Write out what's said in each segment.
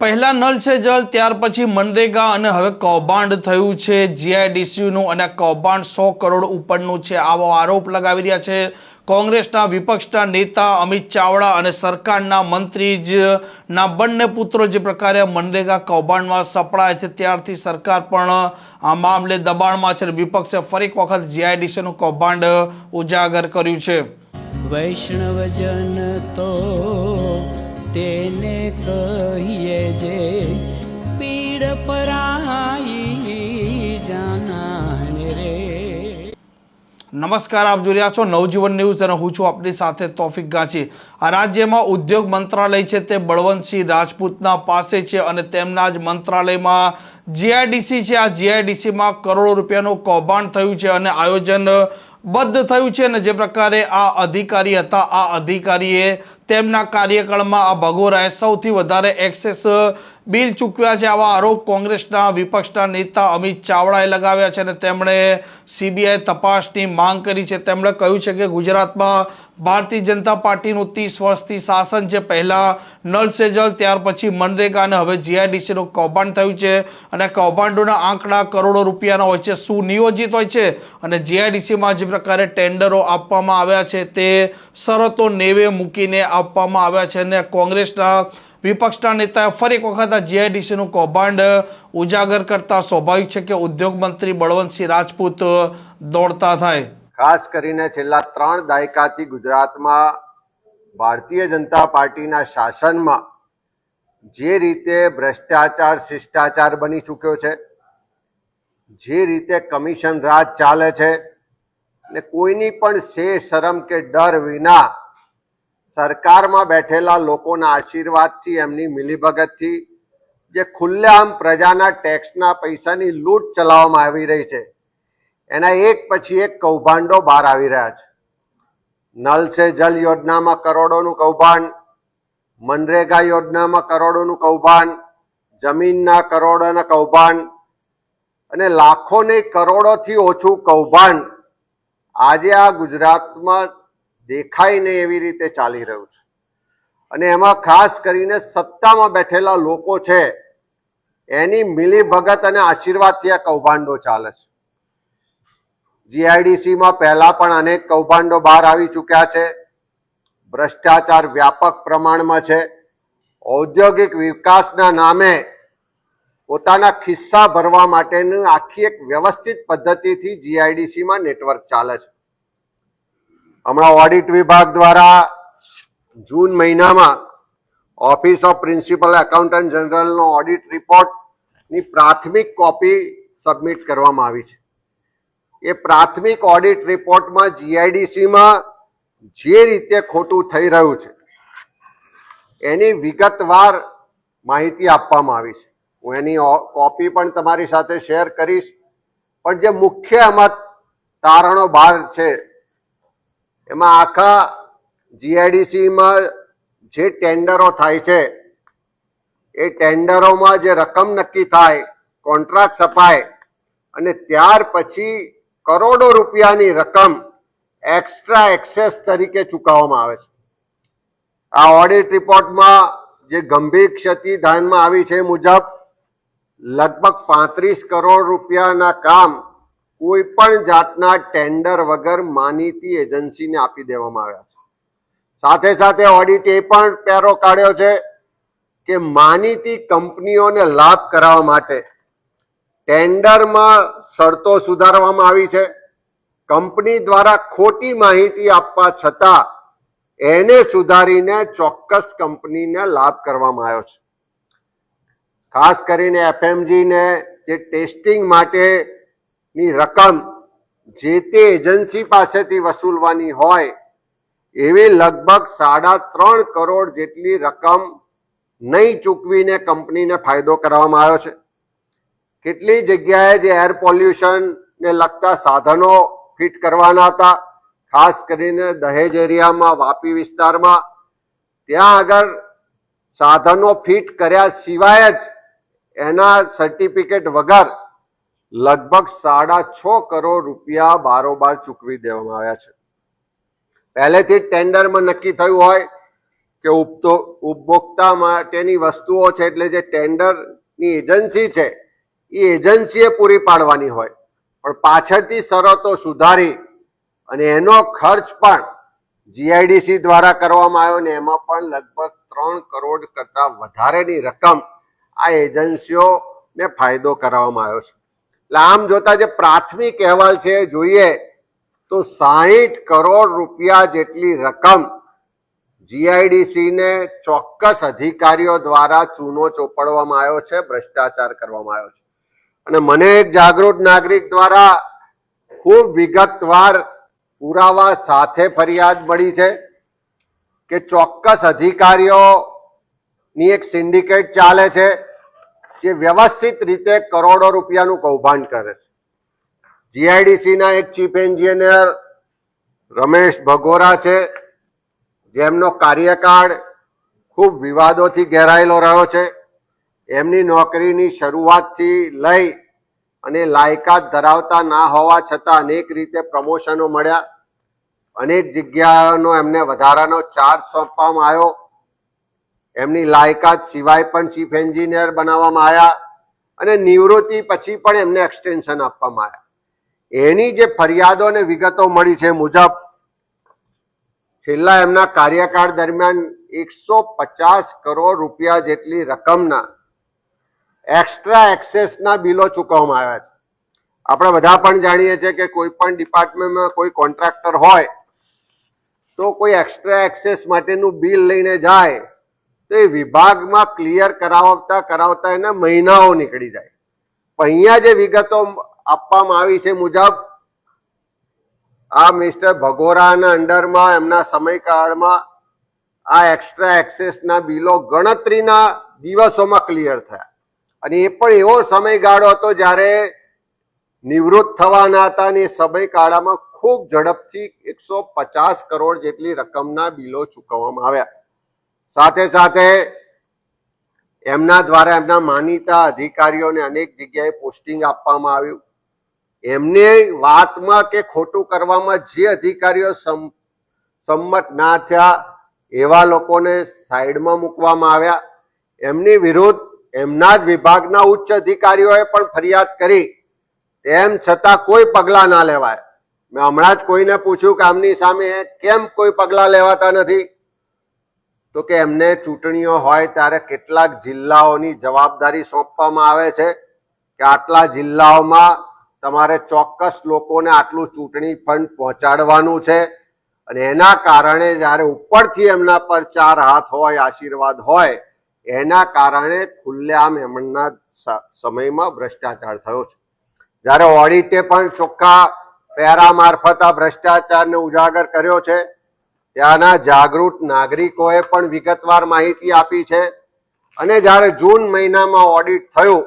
પહેલા નલ છે જલ, ત્યાર પછી મનરેગા અને હવે કૌભાંડ થયું છે. જીઆઈડીસીનું અને કૌભાંડ સો કરોડ ઉપરનું છે આવો આરોપ લગાવી રહ્યા છે. કોંગ્રેસના વિપક્ષના નેતા અમિત ચાવડા અને સરકારના મંત્રી જ ના બંને પુત્રો જે પ્રકારે મનરેગા કૌભાંડમાં સપડાય છે, ત્યારથી સરકાર પણ આ મામલે દબાણમાં છે વિપક્ષે ફરી વખત જીઆઈડીસીનું કૌભાંડ ઉજાગર કર્યું છે. વૈષ્ણવજન તો તેને કહીએ જે પીડ પરાઈ જાનાને રે. નમસ્કાર, આપ જોઈ રહ્યા છો નવજીવન ન્યૂઝ અને હું છું આપની સાથે તોફિક ગાંચી. આ રાજ્યમાં ઉદ્યોગ મંત્રાલય છે, તે બળવંતસિંહ રાજપૂતના પાસે છે અને તેમના જ મંત્રાલયમાં જીઆઈડીસી છે. આ જીઆઈડીસીમાં કરોડો રૂપિયાનું કૌભાંડ થયું છે અને આયોજન બદ્ધ થયું છે અને જે પ્રકારે આ અધિકારી હતા, આ અધિકારીએ તેમના કાર્યકાળમાં આ ભગોરાએ સૌથી વધારે એક્સેસ બિલ ચૂકવ્યા છે આવા આરોપ કોંગ્રેસના વિપક્ષના નેતા અમિત ચાવડાએ લગાવ્યા છે અને તેમણે સીબીઆઈ તપાસની માંગ કરી છે. તેમણે કહ્યું છે કે ગુજરાતમાં ભારતીય જનતા પાર્ટીનું ત્રીસ વર્ષથી શાસન છે. પહેલાં નલ સે જલ, ત્યાર પછી મનરેગા અને હવે જીઆઈડીસીનું કૌભાંડ થયું છે અને કૌભાંડોના આંકડા કરોડો રૂપિયાના હોય છે, સુનિયોજિત હોય છે અને જીઆઈડીસીમાં જે પ્રકારે ટેન્ડરો આપવામાં આવ્યા છે તે શરતો નેવે મૂકીને આપવામાં આવ્યા છે અને કોંગ્રેસના વિપક્ષના નેતાએ ફરી એક વખત આ જીઆઈડીસીનું કૌભાંડ ઉજાગર કરતા સ્વાભાવિક છે કે ઉદ્યોગ મંત્રી બળવંતસિંહ રાજપૂત દોડતા થાય. ખાસ કરીને છેલ્લા ત્રણ દાયકાથી ગુજરાતમાં ભારતીય જનતા પાર્ટીના શાસનમાં જે રીતે ભ્રષ્ટાચાર, શિષ્ટાચાર બની ચૂક્યો છે, જે રીતે કમિશન રાજ ચાલે છે, ને કોઈની પણ શે શરમ કે ડર વિના સરકારમાં બેઠેલા લોકોના આશીર્વાદથી, એમની મિલીભગતથી જે ખુલ્લેઆમ પ્રજાના ટેક્સના પૈસાની લૂંટ ચલાવવામાં આવી રહી છે, એના એક પછી એક કૌભાંડો બહાર આવી રહ્યા છે. નલ સે જલ યોજનામાં કરોડોનું કૌભાંડ, મનરેગા યોજનામાં કરોડોનું કૌભાંડ, જમીનના કરોડોના કૌભાંડ અને લાખો ને કરોડોથી ઓછું કૌભાંડ આજે આ ગુજરાતમાં દેખાય નહીં એવી રીતે ચાલી રહ્યું છે. અને એમાં ખાસ કરીને સત્તામાં બેઠેલા લોકો છે, એની મિલીભગત અને આશીર્વાદ ત્યાં કૌભાંડો ચાલે છે. જીઆઈડીસીમાં પહેલા પણ અનેક કૌભાંડો બહાર આવી ચૂક્યા છે. ભ્રષ્ટાચાર વ્યાપક પ્રમાણમાં છે. ઔદ્યોગિક વિકાસના નામે પોતાના ખિસ્સા ભરવા માટેનું આખી એક વ્યવસ્થિત પદ્ધતિથી જીઆઈડીસીમાં નેટવર્ક ચાલે છે. હમણાં ઓડિટ વિભાગ દ્વારા જૂન મહિનામાં ઓફિસ ઓફ પ્રિન્સિપલ એકાઉન્ટન્ટ જનરલનો ઓડિટ રિપોર્ટની પ્રાથમિક કોપી સબમિટ કરવામાં આવી છે. એ પ્રાથમિક ઓડિટ રિપોર્ટમાં જીઆઈડીસીમાં જે રીતે ખોટું થઈ રહ્યું છે, એની વિગતવાર માહિતી આપવામાં આવી છે. હું એની કોપી પણ તમારી સાથે શેર કરીશ. પણ જે મુખ્ય એમાં તારણો બહાર છે એમાં આખા જીઆઈડીસીમાં જે ટેન્ડરો થાય છે, એ ટેન્ડરોમાં જે રકમ નક્કી થાય, કોન્ટ્રાક્ટ સપાય અને ત્યાર પછી કરોડો રૂપિયાની રકમ એક્સ્ટ્રા એક્સેસ તરીકે ચૂકવવામાં આવે છે. આ ઓડિટ રિપોર્ટમાં જે ગંભીર ક્ષતિ ધ્યાનમાં આવી છે મુજબ લગભગ પાંત્રીસ કરોડ રૂપિયાના કામ કોઈ પણ જાતના ટેન્ડર વગર માનીતી એજન્સીને આપી દેવામાં આવ્યા છે. સાથે સાથે ઓડિટે પણ પેરો કાઢ્યો છે કે માનીતી કંપનીઓને લાભ કરાવવા માટે ટેન્ડરમાં શરતો સુધારવામાં આવી છે. કંપની દ્વારા ખોટી માહિતી આપવા છતાં એને સુધારીને ચોક્કસ કંપનીને લાભ કરવામાં આવ્યો છે. ખાસ કરીને એફએમજીને જે ટેસ્ટિંગ માટેની રકમ જે તે એજન્સી પાસેથી વસૂલવાની હોય, એવી લગભગ સાડા ત્રણ કરોડ જેટલી રકમ નહીં ચૂકવીને કંપનીને ફાયદો કરવામાં આવ્યો છે. કેટલી જગ્યાએ જે એર પોલ્યુશન ને લગતા સાધનો ફિટ કરવાના હતા, ખાસ કરીને દહેજ એરિયામાં, વાપી વિસ્તારમાં, ત્યાં આગળ સાધનો ફિટ કર્યા સિવાય જ એના સર્ટિફિકેટ વગર લગભગ સાડા છ કરોડ રૂપિયા બારોબાર ચૂકવી દેવામાં આવ્યા છે. પહેલેથી ટેન્ડરમાં નક્કી થયું હોય કે ઉપતો ઉપભોક્તા માટેની વસ્તુઓ છે એટલે જે ટેન્ડરની એજન્સી છે, એ એજન્સીએ પૂરી પાડવાની હોય. પણ પાછળથી શરતો સુધારી અને એનો ખર્ચ પણ જીઆઈડીસી દ્વારા કરવામાં આવ્યો ને એમાં પણ લગભગ ત્રણ કરોડ કરતા વધારેની રકમ આ એજન્સીઓને ફાયદો કરાવવામાં આવ્યો છે. એટલે આમ જોતા જે પ્રાથમિક અહેવાલ છે જોઈએ તો સાહીઠ કરોડ રૂપિયા જેટલી રકમ જીઆઈડીસીને ચોક્કસ અધિકારીઓ દ્વારા ચૂનો ચોપડવામાં આવ્યો છે, ભ્રષ્ટાચાર કરવામાં આવ્યો છે. અને મને એક જાગૃત નાગરિક દ્વારા ખૂબ વિગતવાર પુરાવા સાથે ફરિયાદ મળી છે કે ચોક્કસ અધિકારીઓની એક સિન્ડિકેટ ચાલે છે. જે વ્યવસ્થિત રીતે કરોડો રૂપિયાનું કૌભાંડ કરે છે. જીઆઈડીસીના એક ચીફ એન્જિનિયર રમેશ ભગોરા છે. જેમનો કાર્યકાળ ખૂબ વિવાદોથી ઘેરાયેલો રહ્યો છે. એમની નોકરીની શરૂઆતથી લઈ અને લાયકાત ધરાવતા ના હોવા છતાં અનેક રીતે પ્રમોશનો મળ્યા. અનેક જગ્યાનો એમને વધારાનો ચાર્જ સોંપવામાં આવ્યો. એમની લાયકાત સિવાય પણ ચીફ એન્જિનિયર બનાવવામાં આવ્યા અને નિવૃત્તિ પછી પણ એમને એક્સટેન્શન આપવામાં આવ્યા. એની જે ફરિયાદો અને વિગતો મળી છે મુજબ, છેલ્લા એમના કાર્યકાળ દરમિયાન એકસો પચાસ કરોડ રૂપિયા જેટલી રકમના એક્સ્ટ્રા એક્સેસના બિલો ચૂકવવામાં આવ્યા છે. આપણે બધા પણ જાણીએ છીએ કે કોઈ પણ ડિપાર્ટમેન્ટમાં કોઈ કોન્ટ્રાક્ટર હોય તો કોઈ એક્સ્ટ્રા એક્સેસ માટેનું બિલ લઈને જાય તો એ વિભાગમાં ક્લિયર કરાવતા કરાવતા એના મહિનાઓ નીકળી જાય. અહીંયા જે વિગતો આપવામાં આવી છે મુજબ, આ મિસ્ટર ભગોરાના અંડરમાં, એમના સમયકાળમાં આ એક્સ્ટ્રા એક્સેસના બિલો ગણતરીના દિવસોમાં ક્લિયર થયા. અને એ પણ એવો સમયગાળો હતો જ્યારે નિવૃત્ત થવાના હતા અને એ સમયગાળામાં ખૂબ ઝડપથી એકસો પચાસ કરોડ જેટલી રકમના બિલો ચૂકવવામાં આવ્યા. સાથે સાથે એમના દ્વારા એમના માનીતા અધિકારીઓને અનેક જગ્યાએ પોસ્ટિંગ આપવામાં આવ્યું. એમને વાતમાં કે ખોટું કરવામાં જે અધિકારીઓ સમ- સંમત ના થયા એવા લોકોને સાઈડમાં મૂકવામાં આવ્યા. એમની વિરુદ્ધ એમના જ વિભાગના ઉચ્ચ અધિકારીઓએ પણ ફરિયાદ કરી. તેમ છતાં કોઈ પગલાં ના લેવાય. મેં હમણાં જ કોઈને પૂછ્યું કે આમની સામે કેમ કોઈ પગલાં લેવાતા નથી? તો કે એમને ચૂંટણીઓ હોય ત્યારે કેટલાક જિલ્લાઓની જવાબદારી સોંપવામાં આવે છે કે આટલા જિલ્લાઓમાં તમારે ચોક્કસ લોકોને આટલું ચૂંટણી ફંડ પહોંચાડવાનું છે. અને એના કારણે જ્યારે ઉપરથી એમના પર ચાર હાથ હોય, આશીર્વાદ હોય, એના કારણે ખુલ્લેઆમ એમના સમયમાં ભ્રષ્ટાચાર થયો છે. જ્યારે ઓડિટે પણ ચોખ્ખા પેરા મારફત આ ભ્રષ્ટાચારને ઉજાગર કર્યો છે ત્યાંના જાગૃત નાગરિકોએ પણ વિગતવાર માહિતી આપી છે. અને જ્યારે જૂન મહિનામાં ઓડિટ થયું,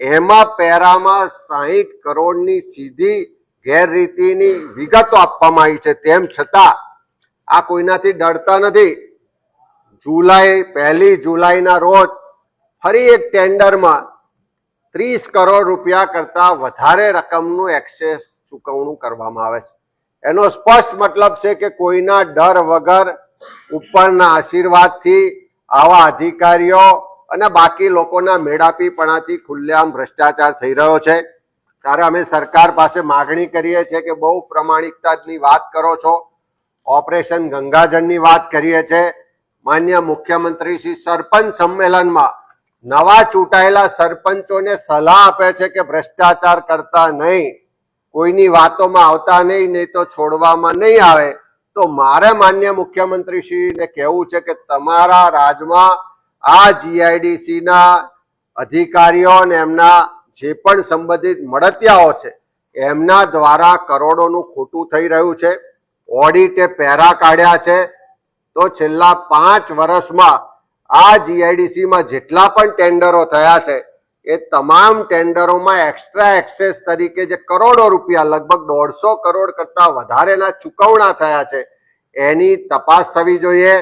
એમાં પેરામાં સાહીઠ કરોડની સીધી ગેરરીતિની વિગતો આપવામાં આવી છે. તેમ છતાં, આ કોઈનાથી ડરતા નથી. જુલાઈ, પહેલી જુલાઈના રોજ ફરી એક ટેન્ડરમાં ત્રીસ કરોડ રૂપિયા કરતા વધારે રકમનું એક્સેસ ચૂકવણું કરવામાં આવે છે. એનો સ્પષ્ટ મતલબ છે કે કોઈના ડર વગર ઉપરના આશીર્વાદથી આવા અધિકારીઓ અને બાકી લોકોના મેળાપીપણાથી ખુલ્લેઆમ ભ્રષ્ટાચાર થઈ રહ્યો છે. ત્યારે અમે સરકાર પાસે માગણી કરીએ છીએ કે બહુ પ્રમાણિકતાની વાત કરો છો. ઓપરેશન ગંગાજળની વાત કરીએ છીએ માન્ય મુખ્યમંત્રી શ્રી સરપંચ સંમેલનમાં નવા ચૂંટાયેલા સરપંચોને સલાહ આપે છે કે ભ્રષ્ટાચાર કરતા નહીં. કોઈની વાતોમાં આવતા નહીં નહીં તો છોડવામાં નહીં આવે. તો મારે માન્ય મુખ્યમંત્રી શ્રીને કહેવું છે કે તમારા રાજમાં આ જીઆઈડીસીના અધિકારીઓ અને એમના જે પણ સંબંધિત મળતિયાઓ છે, એમના દ્વારા કરોડોનું ખોટું થઈ રહ્યું છે, ઓડિટે પહેરા કાઢ્યા છે. તો છેલ્લા પાંચ વર્ષમાં આ જીઆઈડીસીમાં જેટલા પણ ટેન્ડરો થયા છે એ તમામ ટેન્ડરોમાં એક્સ્ટ્રા એક્સેસ તરીકે જે કરોડો રૂપિયા, લગભગ દોઢસો કરોડ કરતા વધારેના ચૂકવણા થયા છે. એની તપાસ થવી જોઈએ.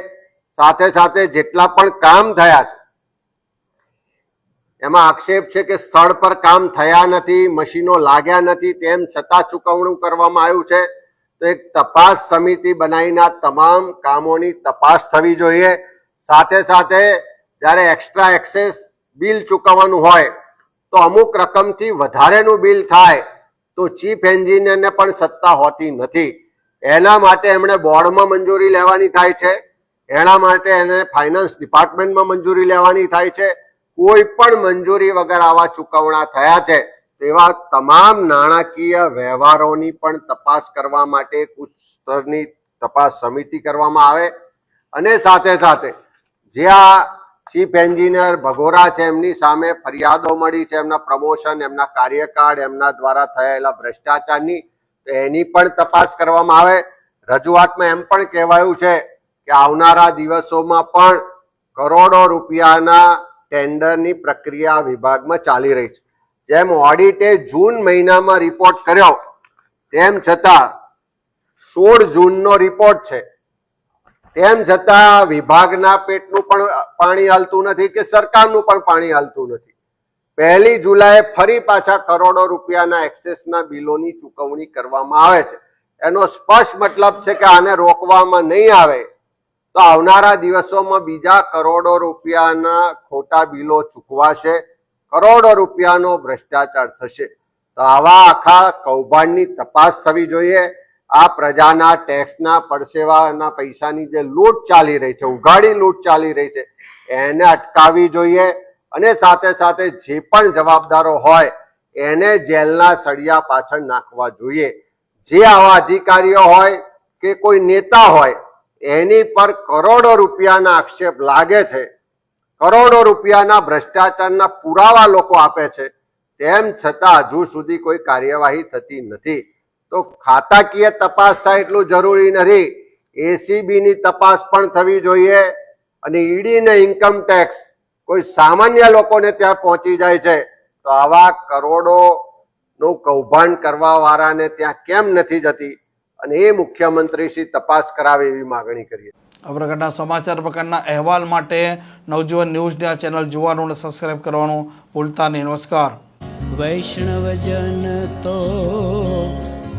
સાથે સાથે જેટલા પણ કામ થયા છે, એમાં આક્ષેપ છે કે સ્થળ પર કામ થયા નથી, મશીનો લાગ્યા નથી, તેમ છતાં ચૂકવણું કરવામાં આવ્યું છે. તો એક તપાસ સમિતિ બનાવીને તમામ કામોની તપાસ થવી જોઈએ. સાથે સાથે જ્યારે એક્સ્ટ્રા એક્સેસ બિલ ચૂકવવાનું હોય, તો અમુક રકમથી વધારેનું બિલ થાય, તો ચીફ એન્જિનિયરને પણ સત્તા હોતી નથી. એના માટે એમણે બોર્ડમાં મંજૂરી લેવાની થાય છે, એના માટે એને ફાઇનાન્સ ડિપાર્ટમેન્ટમાં મંજૂરી લેવાની થાય છે, કોઈ પણ મંજૂરી વગર આવા ચૂકવણા થયા છે. તેવા તમામ નાણાકીય વ્યવહારોની પણ તપાસ કરવા માટે ઉચ્ચ સ્તરની તપાસ સમિતિ કરવામાં આવે. અને સાથે સાથે જે આ ચીફ એન્જિનિયર ભગોરા છે, એમની સામે ફરિયાદો મળી છે, એમના પ્રમોશન, એમના કાર્યકાળ, એમના દ્વારા થયેલા ભ્રષ્ટાચારની એની પણ તપાસ કરવામાં આવે. રજૂઆતમાં એમ પણ કહેવાયું છે કે આવનારા દિવસોમાં પણ કરોડો રૂપિયાના ટેન્ડરની પ્રક્રિયા વિભાગમાં ચાલી રહી છે. જેમ ઓડિટે જૂન મહિનામાં રિપોર્ટ કર્યો, તેમ છતાં સોળ જૂનનો રિપોર્ટ છે. તેમ છતાં વિભાગના પેટનું પણ પાણી હાલતું નથી કે સરકારનું પણ પાણી હાલતું નથી. પહેલી જુલાઈએ ફરી પાછા કરોડો રૂપિયાના એક્સેસના બિલોની ચૂકવણી કરવામાં આવે છે. એનો સ્પષ્ટ મતલબ છે કે આને રોકવામાં નહીં આવે તો આવનારા દિવસોમાં બીજા કરોડો રૂપિયાના ખોટા બિલો ચૂકવાશે, કરોડો રૂપિયાનો ભ્રષ્ટાચાર થશે. તો આવા આખા કૌભાંડની તપાસ થવી જોઈએ. આ પ્રજાના ટેક્સના પરસેવાના પૈસાની જે લૂંટ ચાલી રહી છે, ઉઘાડી લૂંટ ચાલી રહી છે, એને અટકાવવી જોઈએ અને સાથે સાથે જે પણ જવાબદારો હોય, એને જેલના સળિયા પાછળ નાખવા જોઈએ. જે આવા અધિકારીઓ હોય કે કોઈ નેતા હોય, એની પર કરોડો રૂપિયાના આક્ષેપ લાગે છે. કરોડો રૂપિયાના ભ્રષ્ટાચારના પુરાવા લોકો આપે છે. તેમ છતાં હજુ સુધી કોઈ કાર્યવાહી થતી નથી. તો ખાતાકીય તપાસ થાય એટલું જરૂરી નથી. એસીબી ની તપાસ પણ થવી જોઈએ અને ઈડી ને ઇન્કમ ટેક્સ કોઈ સામાન્ય લોકોને ત્યાં પહોંચી જાય છે. તો આવા કરોડો નું કૌભાંડ કરવા વાળાને ત્યાં કેમ નથી જતી? અને એ મુખ્યમંત્રી શ્રી તપાસ કરાવે એવી માગણી કરીએ. આ પ્રકારના સમાચાર પ્રકારના અહેવાલ માટે નવજીવન ન્યૂઝની આ ચેનલ જોવાનું અને સબસ્ક્રાઈબ કરવાનું ભૂલતા નહીં. નમસ્કાર. વૈષ્ણવજન તો